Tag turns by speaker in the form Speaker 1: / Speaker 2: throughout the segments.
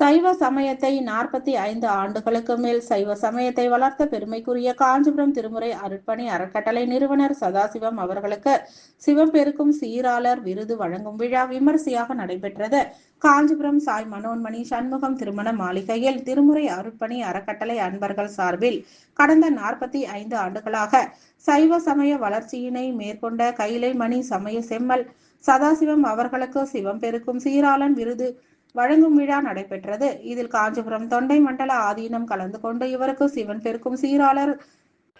Speaker 1: சைவ சமயத்தை நாற்பத்தி ஐந்து ஆண்டுகளுக்கு மேல் சைவ சமயத்தை வளர்த்த பெருமைக்குரிய காஞ்சிபுரம் திருமுறை அருட்பணி அறக்கட்டளை நிறுவனர் சதாசிவம் அவர்களுக்கு சிவபெருக்கும் சீராளர் விருது வழங்கும் விழா விமரிசையாக நடைபெற்றது. காஞ்சிபுரம் சாய் மனோன்மணி சண்முகம் திருமண மாளிகையில் திருமுறை அருட்பணி அறக்கட்டளை அன்பர்கள் சார்பில் கடந்த நாற்பத்தி ஐந்து ஆண்டுகளாக சைவ சமய வளர்ச்சியினை மேற்கொண்ட கைலை மணி சமய செம்மல் சதாசிவம் அவர்களுக்கு சிவம் பெருக்கும் சீராளன் விருது வழங்கும் விழா நடைபெற்றது. இதில் காஞ்சிபுரம் தொண்டை மண்டல ஆதீனம் கலந்து கொண்டு இவருக்கு சிவன் பெருக்கும் சீராளர்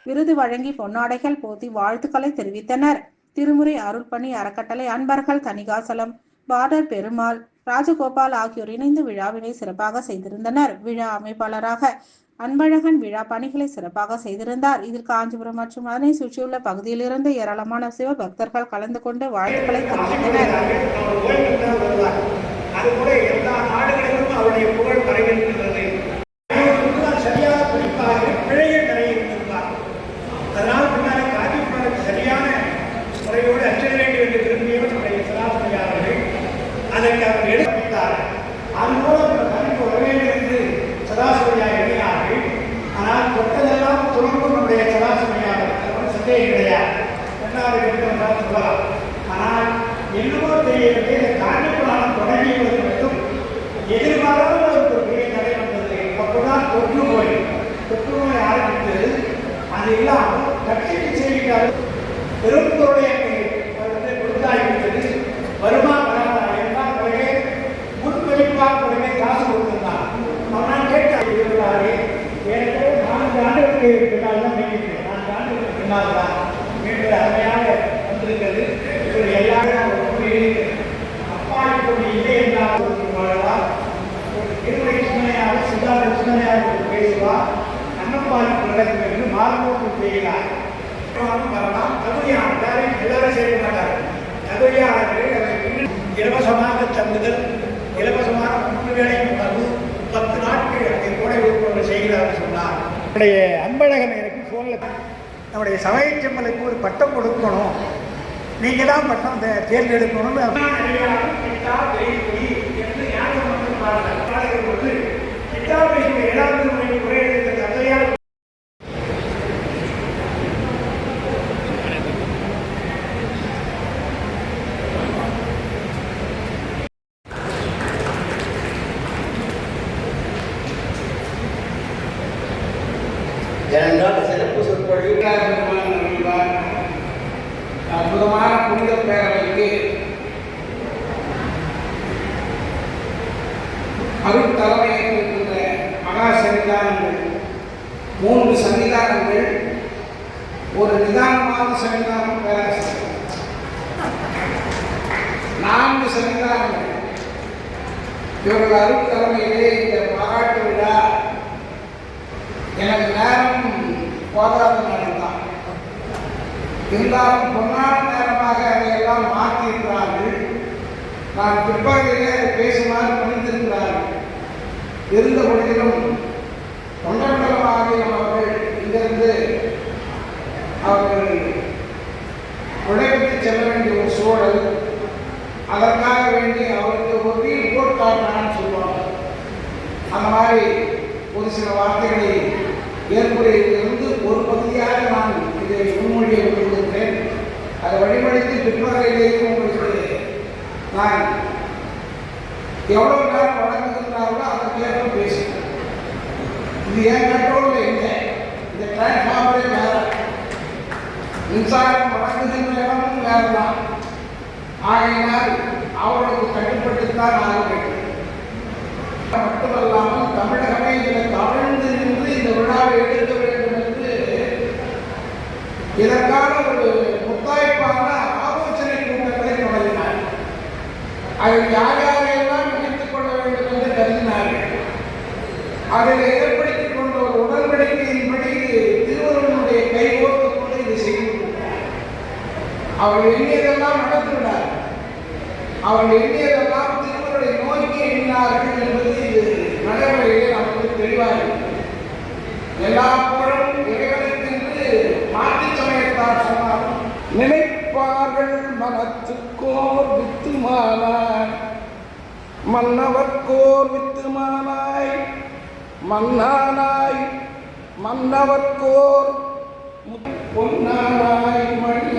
Speaker 1: விருது வழங்கி பொன்னாடைகள் போத்தி வாழ்த்துக்களை தெரிவித்தனர். திருமுறை அருள்பணி அறக்கட்டளை அன்பர்கள் தணிகாசலம் பார்டர் பெருமாள் ராஜகோபால் ஆகியோர் இணைந்து விழாவினை சிறப்பாக செய்திருந்தனர். விழா அமைப்பாளராக அன்பழகன் விழா பணிகளை சிறப்பாக செய்திருந்தார். இதில் காஞ்சிபுரம் மற்றும் அதனை சுற்றியுள்ள பகுதியிலிருந்து ஏராளமான சிவ பக்தர்கள் கலந்து கொண்டு வாழ்த்துக்களை தெரிவித்தனர்.
Speaker 2: நான் தொட்டதெல்லாம் துறக்கும் நம்முடைய சராசரியாக அது சந்தேகம் கிடையாது. ரெண்டாவது எடுத்து சொல்லலாம். ஆனால் என்னவோ தெரியவில்லை இந்த காஞ்சிபுரம் தொடங்கியது மட்டும் எதிர்பாராத ஒரு பெரிய தடை வந்தது. அப்போதான் தொற்று நோய் தொற்று நோய் ஆரம்பித்தது. அது இல்லாமல் கட்சிக்கு செய்கிறார் பெரும்பொருளை வந்து கொடுத்தாகிவிட்டது ஆண்டுகளுக்கு பின்னால் தான் நியமிக்கிறேன் நான்கு ஆண்டுகளுக்கு பின்னால் தான் என்று அருமையாக வந்திருக்கிறது இப்படி எல்லாரும் அப்பா இப்படி இல்லை என்றால் வாழலாம் இருமுறை சிந்தனையாக சித்தாந்த சிந்தனையாக பேசுவார் அன்னப்பாலுக்கு நடக்கும் என்று மாறுபோக்கு செய்கிறார் வரலாம் தகுதியான எல்லாரும் செய்ய மாட்டார்கள் தகுதியானவர்கள் அதை இலவசமாக தங்குதல் மூன்று வேலையும் உணவு பத்து நாட்கள் அதை கோடை விடுமுறை செய்கிறார்கள் சொன்னார். நம்முடைய அன்பழகன் எனக்கு ஃபோனில் நம்முடைய சமயச்செம்மலுக்கு ஒரு பட்டம் கொடுக்கணும். நீங்கள் தான் பட்டம் தே- தேர்ந்தெடுக்கணும்னு
Speaker 3: மூன்று சன்னிதானங்கள் ஒரு நிதானமான சன்னிதானம் பேராசிரியர் நான்கு சன்னிதானங்கள். இவர்கள் அருட்தலைமையிலே இந்த பாராட்டு விழா எனக்கு நேரம் போதாத நேரம் தான் இருந்தாலும் பொன்னான நேரமாக அதையெல்லாம் மாற்றியிருக்கிறார்கள். நான் பிற்பகையிலே பேசுமாறு பணித்திருக்கிறார்கள். இருந்த பொழுதிலும் தொண்டமண்டலம் செல்ல வேண்டிய ஒரு சூழல். அதற்காக வேண்டி அவருக்கு ஒரு வீடு போட்டாட்டான்னு சொல்லுவாங்க. அந்த மாதிரி ஒரு சில வார்த்தைகளை ஏற்புரையிலிருந்து ஒரு பகுதியாக நான் இதை முன்மொழியை கொண்டிருக்கிறேன் அதை வழிபடுத்தி பிற்பகலிலேயும் உங்களுக்கு நான் எவ்வளவு நேரம் வழங்குகின்றார்களோ அதற்கேற்ப பேசுகிறேன். இது ஏன் கண்ட்ரோலில் இல்லை? இந்த டிரான்ஸ்ஃபார்மரே மின்சாரம் வழங்குகின்ற வேறுதான் ஆகையினால் அவர்களுக்கு கட்டுப்பட்டுத்தான் ஆக வேண்டும். மட்டுமல்லாமல் தமிழகமே இதில் தவழ்ந்து நின்று இந்த விழாவை எடுக்க வேண்டும் என்று இதற்கான அவர் எண்ணியதெல்லாம் நடந்துவிடார் அவர் எண்ணியதெல்லாம் திருவருளை நோக்கி எண்ணினார்கள் என்பது இது நடைமுறையிலே நமக்கு தெளிவாக எல்லா புகழும் இறைவனுக்கு மாற்றி சமயத்தார் சொன்னாலும் நினைப்பார்கள் மனத்துக்கோர் வித்துமானார் மன்னவர்க்கோர் வித்துமானாய். மன்னானாய். மன்னவர்க்கோர் பொன்னானாய். மண்